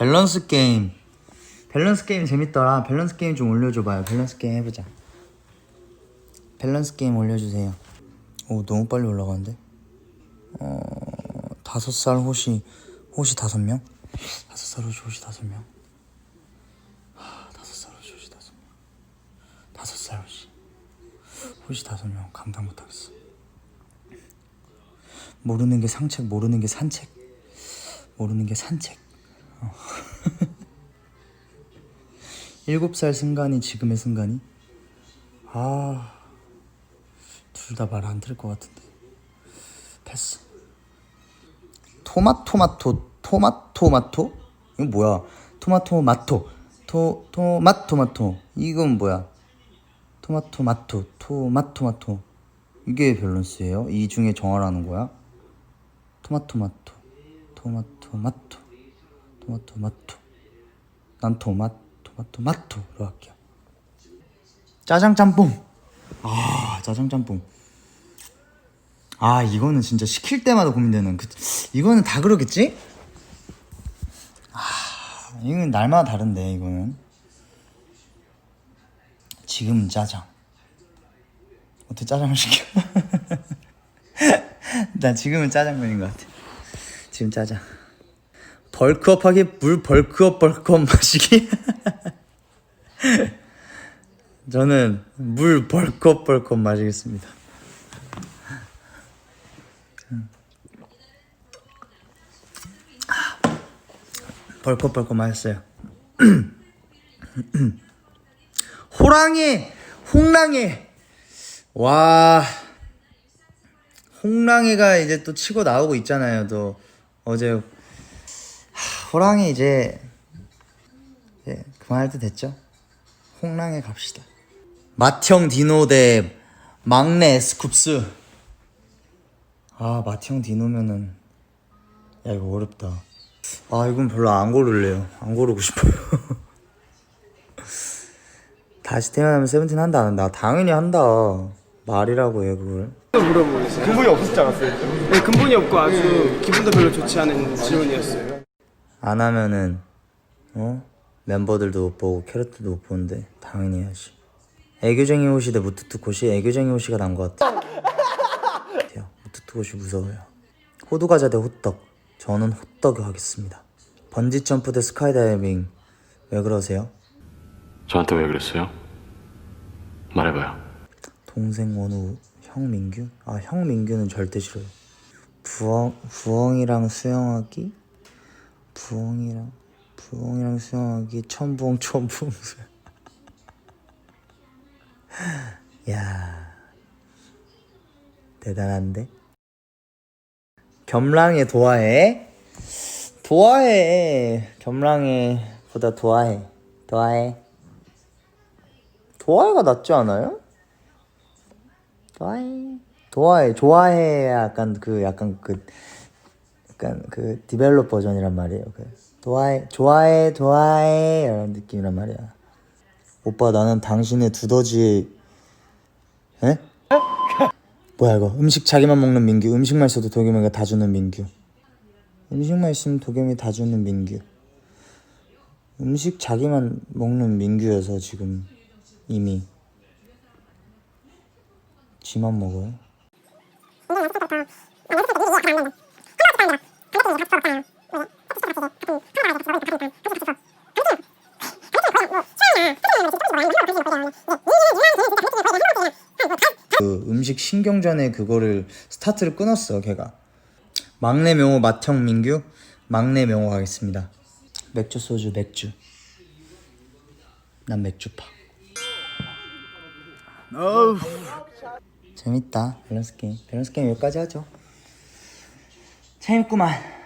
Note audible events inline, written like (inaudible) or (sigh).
밸런스 게임. 밸런스 게임 재밌더라. 밸런스 게임 좀 올려줘봐요. 밸런스 게임 해보자. 밸런스 게임 올려주세요. 오 너무 빨리 올라가는데? 어 다섯 살 호시 호시 다섯 명? 다섯 살 호시 호시 다섯 명? 하, 다섯 살 호시 호시 다섯 명. 다섯 살 호시 호시 다섯 명 감당 못하겠어. 모르는 게 상책, 모르는 게 산책, 모르는 게 산책. 어. (laughs) 일곱 살 순간이 지금의 순간이? 아. 둘 다 말 안 들을 것 같은데. 패스. 토마토마토 토마토마토? 이건 뭐야? 토마토마토 토 토마토마토. 이건 뭐야? 토마토마토 토마토마토. 이게 밸런스예요? 이 중에 정하라는 거야? 토마토마토 토마토마토 토마토 마토. 난 토마 토마토 마토로 할게요. 짜장 짬뽕. 아 짜장 짬뽕. 아 이거는 진짜 시킬 때마다 고민되는 그 이거는 다 그러겠지? 아 이건 날마다 다른데 이거는. 지금 짜장. 어떻게 짜장을 시켜? (laughs) 난 지금은 짜장면인 것 같아. 지금 짜장 벌크업하기 물 벌크업 벌크업 마시기 (laughs) 저는 물 벌컥 벌컥 마시겠습니다. 음. 벌컥 벌컥 마셨어요. (clears throat) 호랑이, 홍랑이. 와, 홍랑이가 이제 또 치고 나오고 있잖아요. 또 어제 하, 호랑이 이제 이제 그만할 때 됐죠? 홍랑에 갑시다. 맏형 디노 대 막내 스쿱스. 아 맏형 디노면은 야 이거 어렵다. 아 이건 별로 안 고를래요. 안 고르고 싶어요. (laughs) 다시 태어나면 세븐틴 한다 안 한다. 당연히 한다. 말이라고 해 그걸. 물어보겠어요. 근본이 없었지 않았어요? 네, 근본이 없고 아주 기분도 별로 좋지 않은 질문이었어요. 안 하면은 어 멤버들도 못 보고 캐럿들도 못 보는데 당연히 해야지. 애교쟁이 호시 대 무투투 코시 애교쟁이 호시가 난 것 같아. 무투투 코시 무서워요. 호두 과자 대 호떡. 저는 호떡을 하겠습니다. 번지 점프 대 스카이다이빙. 왜 그러세요? 저한테 왜 그랬어요? 말해봐요. 동생 원우 형 민규? 아 형 민규는 절대 싫어요. 부엉 부엉이랑 수영하기? 부엉이랑 부엉이랑 수영하기 천부엉 천부엉. (laughs) 야 대단한데? 겸랑의 도화해? 도화해 겸랑해보다 도화해 도화해 도화해가 낫지 않아요? 좋아해 좋아해 좋아해 약간 그 약간 그 약간 그 디벨롭 버전이란 말이에요. 그 좋아해 좋아해 좋아해 이런 느낌이란 말이야. 오빠 나는 당신의 두더지 에? 뭐야 이거? 음식 자기만 먹는 민규. 음식만 있어도 도겸이가 다 주는 민규. 음식만 있으면 도겸이 다 주는 민규. 음식 자기만 먹는 민규여서 지금 이미. 지만 먹어요? 그 음식 신경전에 그거를 스타트를 끊었어 걔가. 막내 명호 맏형 민규 막내 명호 가겠습니다. 맥주 소주 맥주. 난 맥주파. 재밌다 밸런스 게임. 밸런스 게임 여기까지 하죠. 재밌구만